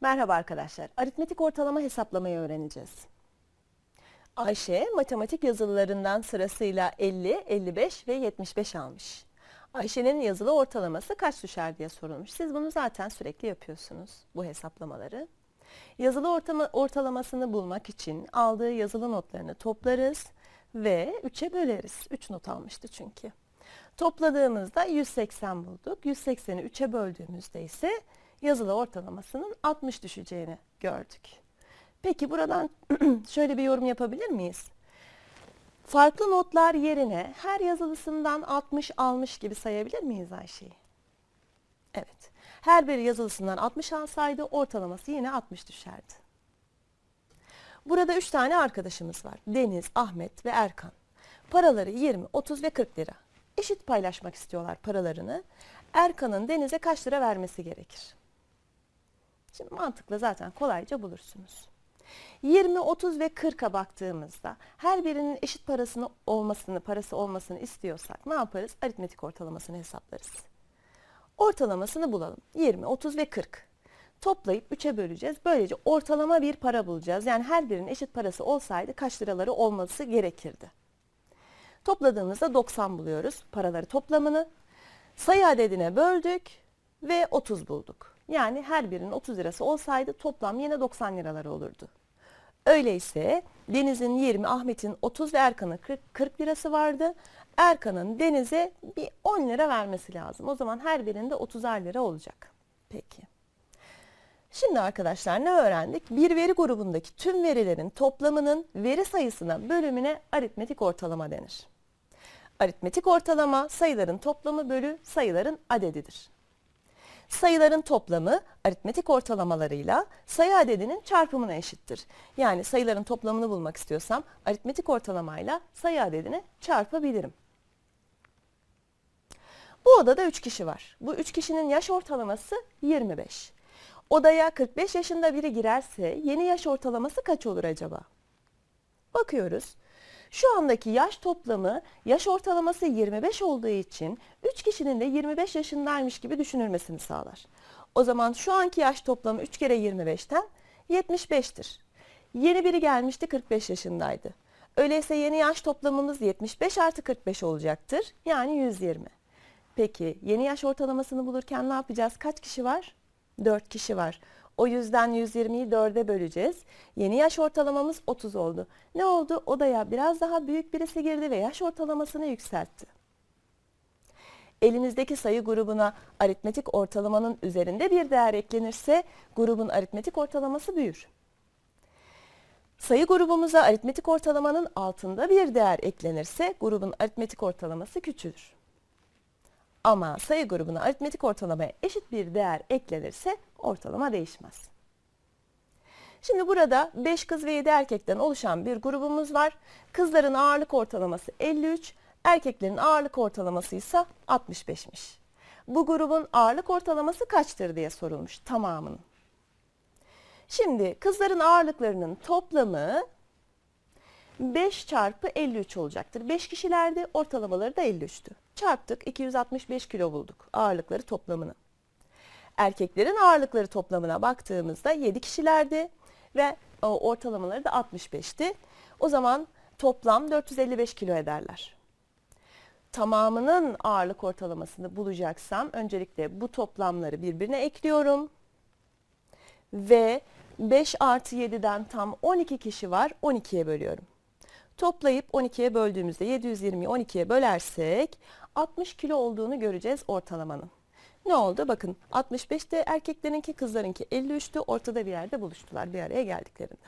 Merhaba arkadaşlar. Aritmetik ortalama hesaplamayı öğreneceğiz. Ayşe matematik yazılılarından sırasıyla 50, 55 ve 75 almış. Ayşe'nin yazılı ortalaması kaç düşer diye sorulmuş. Siz bunu zaten sürekli yapıyorsunuz bu hesaplamaları. Yazılı ortama, ortalamasını bulmak için aldığı yazılı notlarını toplarız ve 3'e böleriz. 3 not almıştı çünkü. Topladığımızda 180 bulduk. 180'i 3'e böldüğümüzde ise yazılı ortalamasının 60 düşeceğini gördük. Peki buradan şöyle bir yorum yapabilir miyiz? Farklı notlar yerine her yazılısından 60 almış gibi sayabilir miyiz Ayşe'yi? Evet. Her bir yazılısından 60 alsaydı ortalaması yine 60 düşerdi. Burada 3 tane arkadaşımız var. Deniz, Ahmet ve Erkan. Paraları 20, 30 ve 40 lira. Eşit paylaşmak istiyorlar paralarını. Erkan'ın Deniz'e kaç lira vermesi gerekir? Şimdi mantıkla zaten kolayca bulursunuz. 20, 30 ve 40'a baktığımızda her birinin eşit parasını olmasını, parası olmasını istiyorsak ne yaparız? Aritmetik ortalamasını hesaplarız. Ortalamasını bulalım. 20, 30 ve 40. Toplayıp 3'e böleceğiz. Böylece ortalama bir para bulacağız. Yani her birinin eşit parası olsaydı kaç liraları olması gerekirdi. Topladığımızda 90 buluyoruz paraları toplamını. Sayı adedine böldük ve 30 bulduk. Yani her birinin 30 lirası olsaydı toplam yine 90 liraları olurdu. Öyleyse Deniz'in 20, Ahmet'in 30 ve Erkan'ın 40, 40 lirası vardı. Erkan'ın Deniz'e bir 10 lira vermesi lazım. O zaman her birinde 30'ar lira olacak. Peki. Şimdi arkadaşlar ne öğrendik? Bir veri grubundaki tüm verilerin toplamının veri sayısına bölümüne aritmetik ortalama denir. Aritmetik ortalama sayıların toplamı bölü sayıların adedidir. Sayıların toplamı aritmetik ortalamalarıyla sayı adedinin çarpımına eşittir. Yani sayıların toplamını bulmak istiyorsam aritmetik ortalamayla sayı adedini çarpabilirim. Bu odada 3 kişi var. Bu 3 kişinin yaş ortalaması 25. Odaya 45 yaşında biri girerse yeni yaş ortalaması kaç olur acaba? Bakıyoruz. Şu andaki yaş toplamı yaş ortalaması 25 olduğu için 3 kişinin de 25 yaşındaymış gibi düşünülmesini sağlar. O zaman şu anki yaş toplamı 3 kere 25'ten 75'tir. Yeni biri gelmişti 45 yaşındaydı. Öyleyse yeni yaş toplamımız 75 artı 45 olacaktır. Yani 120. Peki yeni yaş ortalamasını bulurken ne yapacağız? Kaç kişi var? 4 kişi var. O yüzden 120'yi 4'e böleceğiz. Yeni yaş ortalamamız 30 oldu. Ne oldu? Odaya biraz daha büyük birisi girdi ve yaş ortalamasını yükseltti. Elimizdeki sayı grubuna aritmetik ortalamanın üzerinde bir değer eklenirse grubun aritmetik ortalaması büyür. Sayı grubumuza aritmetik ortalamanın altında bir değer eklenirse grubun aritmetik ortalaması küçülür. Ama sayı grubuna aritmetik ortalamaya eşit bir değer eklenirse ortalama değişmez. Şimdi burada 5 kız ve 7 erkekten oluşan bir grubumuz var. Kızların ağırlık ortalaması 53, erkeklerin ağırlık ortalaması ise 65'miş. Bu grubun ağırlık ortalaması kaçtır diye sorulmuş tamamının. Şimdi kızların ağırlıklarının toplamı 5 çarpı 53 olacaktır. 5 kişilerdi ortalamaları da 53'tü. Çarptık 265 kilo bulduk ağırlıkları toplamını. Erkeklerin ağırlıkları toplamına baktığımızda 7 kişilerdi ve ortalamaları da 65'ti. O zaman toplam 455 kilo ederler. Tamamının ağırlık ortalamasını bulacaksam öncelikle bu toplamları birbirine ekliyorum. Ve 5 artı 7'den tam 12 kişi var 12'ye bölüyorum. Toplayıp 12'ye böldüğümüzde 720'yi 12'ye bölersek 60 kilo olduğunu göreceğiz ortalamanın. Ne oldu? Bakın 65'te erkeklerinki kızlarınki 53'tü ortada bir yerde buluştular bir araya geldiklerinde.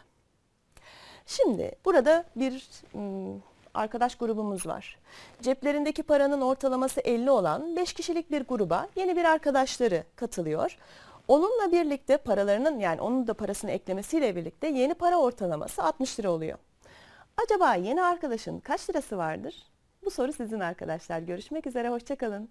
Şimdi burada bir arkadaş grubumuz var. Ceplerindeki paranın ortalaması 50 olan 5 kişilik bir gruba yeni bir arkadaşları katılıyor. Onunla birlikte paralarının yani onun da parasını eklemesiyle birlikte yeni para ortalaması 60 lira oluyor. Acaba yeni arkadaşın kaç lirası vardır? Bu soru sizin arkadaşlar. Görüşmek üzere, hoşçakalın.